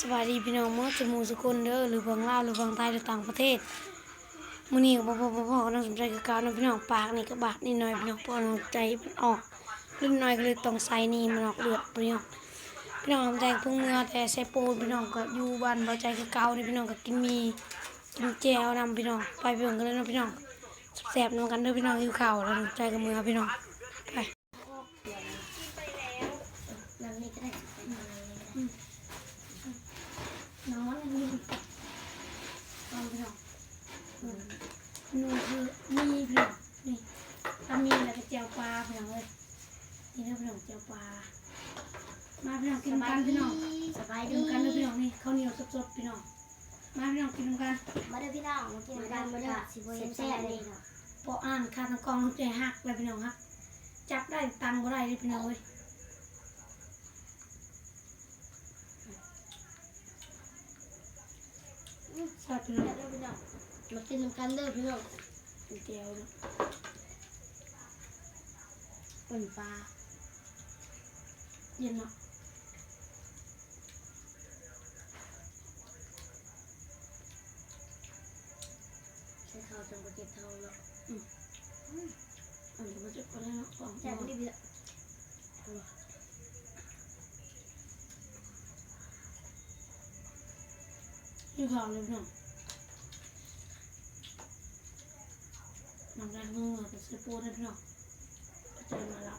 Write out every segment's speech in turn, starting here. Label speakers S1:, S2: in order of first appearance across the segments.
S1: สวัสดีพี่น้องเมื่อสมูสุคนเด้อหรือเบางลาวหรือเบางไทยหรือต่างประเทศมื้อนี้ก็บ่บ่บ่บ่ก็ต้องสนใจคือเก่านะพี่น้องปากนี่ก็บาดนิดหน่อยพี่น้องเพราะน้องใจมันออกนิดหน่อยก็เลยต้องใส่นี่มันออกเลือดพี่น้องพี่น้องใจเพิ่งเมื่อแต่ใส่ปูนพี่น้องก็อยู่บ้านบ่ใจคือเก่านี่พี่น้องก็กินมีกินแจวนำพี่น้องไปเบิ่งกันเลยเนะพี่น้องแซ่บๆนำกันเด้อพี่น้องหิวข้าวแล้วน้องใจกับมือพี่น้องไปนั่นนี่ก็ได้นอนนี่ เอาไปลองอืมนูคือมีพี่น้องนี่ถ้ามีแล้วก็เจียวปลาพี่น้องเลยนี่นะพี่น้องเจียวปลา มาพี่น้องกินกันพี่น้อง
S2: สบาย
S1: กิ
S2: ดี
S1: นกันเลยพี่น้องนี่ข้าวเหนียวสดๆพี่น้องมาพี่น้องกินกัน
S2: มาเด้อพี่น้องมากินกันมาเด้อสิบ่เห็นแซ่บเลยเนาะ
S1: พออ่านคาทั้งกองใจหักเลยพี่น้องฮักจับได้ตังค์บ่ได้เลยพี่น้องเว้ยสวัสดี
S2: เด้อพี่น้องมากินกันเด้อพี่น้อง
S1: เจียวเนาะ
S2: อุ่นปลา
S1: เย็นเนาะ
S2: ใช้ข้าวจนบ่เจ็บท้องเนาะ
S1: อันนี้ก็จะไปแล้วเนาะของ
S2: แซ่บบ่ดีพี่
S1: นี่ข่าวเลยพี่น้องน้ำแรงมือกับเสื้อปูนะพี่น้องก็เจอมาแล้ว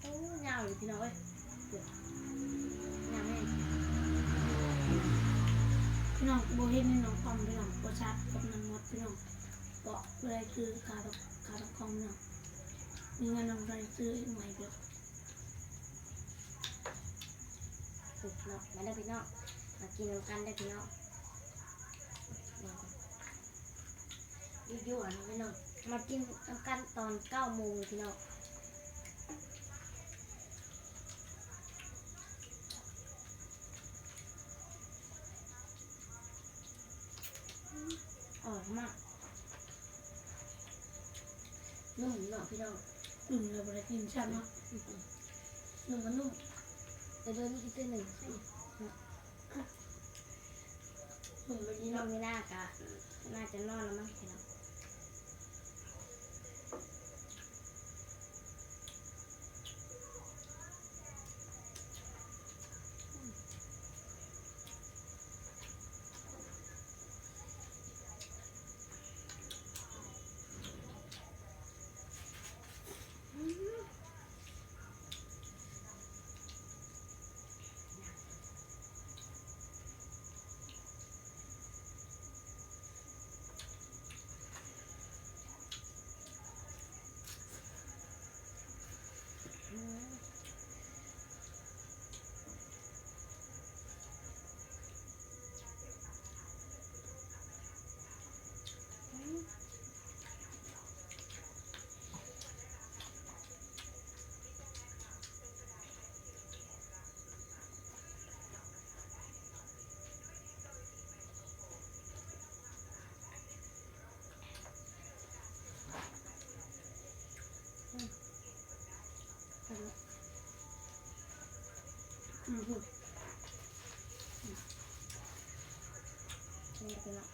S2: โอ้ยาวอยู่พี่น้องเอ้ยย
S1: น้องโบเห็นนี่น้องความพี่น้องโบชัดกับน้ำมดพี่น้องเกาะเลยคือขาตกขาตกคองพี่น้องมีเงินนำใจซื้อใหม่เดียว
S2: สุดเนาะมาเด้พี่น้องมากินกันเด้พี่น้องยู่ๆอะพี่น้องมากินกันตอน9โมงพี่น้อง มากนุ่มเนาะพี่น้อง
S1: อุ่นเลยบริกินชัดเนาะ
S2: นุ่มมันนุ่มแต่เดินอีกตัวหนึ่งใช่นุ่มไปดีน้องไม่น่ากะน่าจะนอนแล้วมั้งพี่น้องเอาละ
S1: อืมพูด
S2: นี่พี่น้อง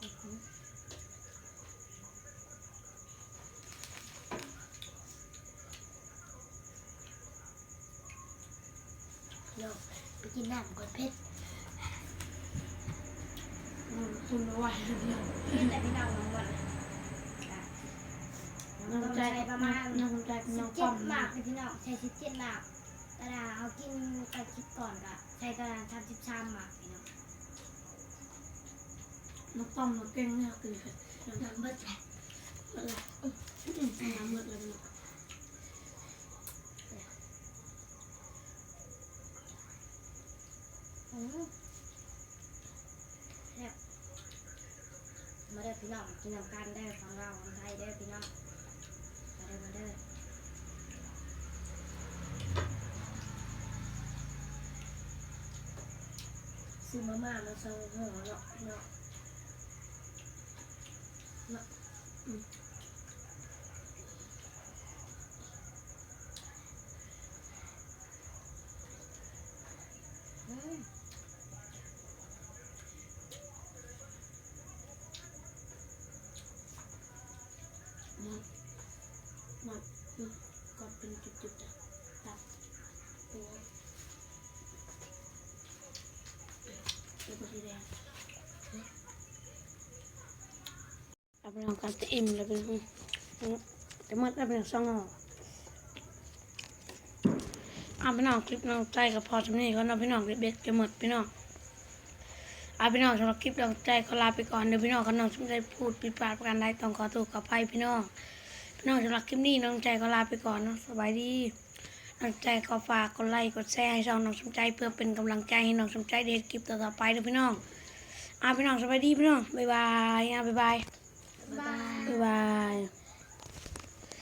S2: อื้อหือเดี๋ยวไปกินน้ำก่อนเพชร
S1: อืมคุณเอาไว้เดียว
S2: นี่แหละพี่น้องน้องวัน น้อง
S1: น้ำใจ
S2: ประมาณ
S1: น้ำใจน้องค
S2: เจ็
S1: วา
S2: ด
S1: ม
S2: หมากพี่น้องใช้สิบเจ็ดหมากกระดาเขากินไปคิดก่อนกะใช้กระดาษทำสิบชามหมากพี่น้อง
S1: น้องความน้องเก่งเนี่ยคือน้ำ
S2: น้ำเบิดแหละ
S1: อะไรน้ำมืดเลยพี่น้อง
S2: อืมแซ่บมาเด้อพี่น้องกินน้ำกันได้อฟังเราคนไทยได้อพี่น้อง มาเด้อมาเด้ซื้อมาม่ามาส่งห่อเนาะเนาะ
S1: เนาะ
S2: กดเป็นจุดๆตัดตัวแล้วก็สีแดง
S1: เอาไปลองกันจะอิ่มแล้วเป็นจะมืดแล้วเป็นสองห่อเอาไปน้องคลิปน้องใจกับพอสำนีก็น้องพี่น้องเบ็ดจะหมดพี่น้องเอาพี่น้องสำหรับคลิปน้องใจก็ลาไปก่อนเดี๋ยวพี่น้องก็น้องสมใจพูดปิดปากประการใดต้องขอตัวขอไปพี่น้อง น้องสำหรับคลิปนี้น้องใจก็ลาไปก่อนนะสบายดี น้องใจก็ฝากกดไลค์กดแชร์ให้ช่องน้องสมใจเพื่อเป็นกำลังใจให้น้องสมใจเดทคลิปต่อๆไปนะพี่น้องอาพี่น้องสบายดีพี่น้องบ๊ายบายอ่าบาย
S2: บ๊ายบาย
S1: บ๊ายบาย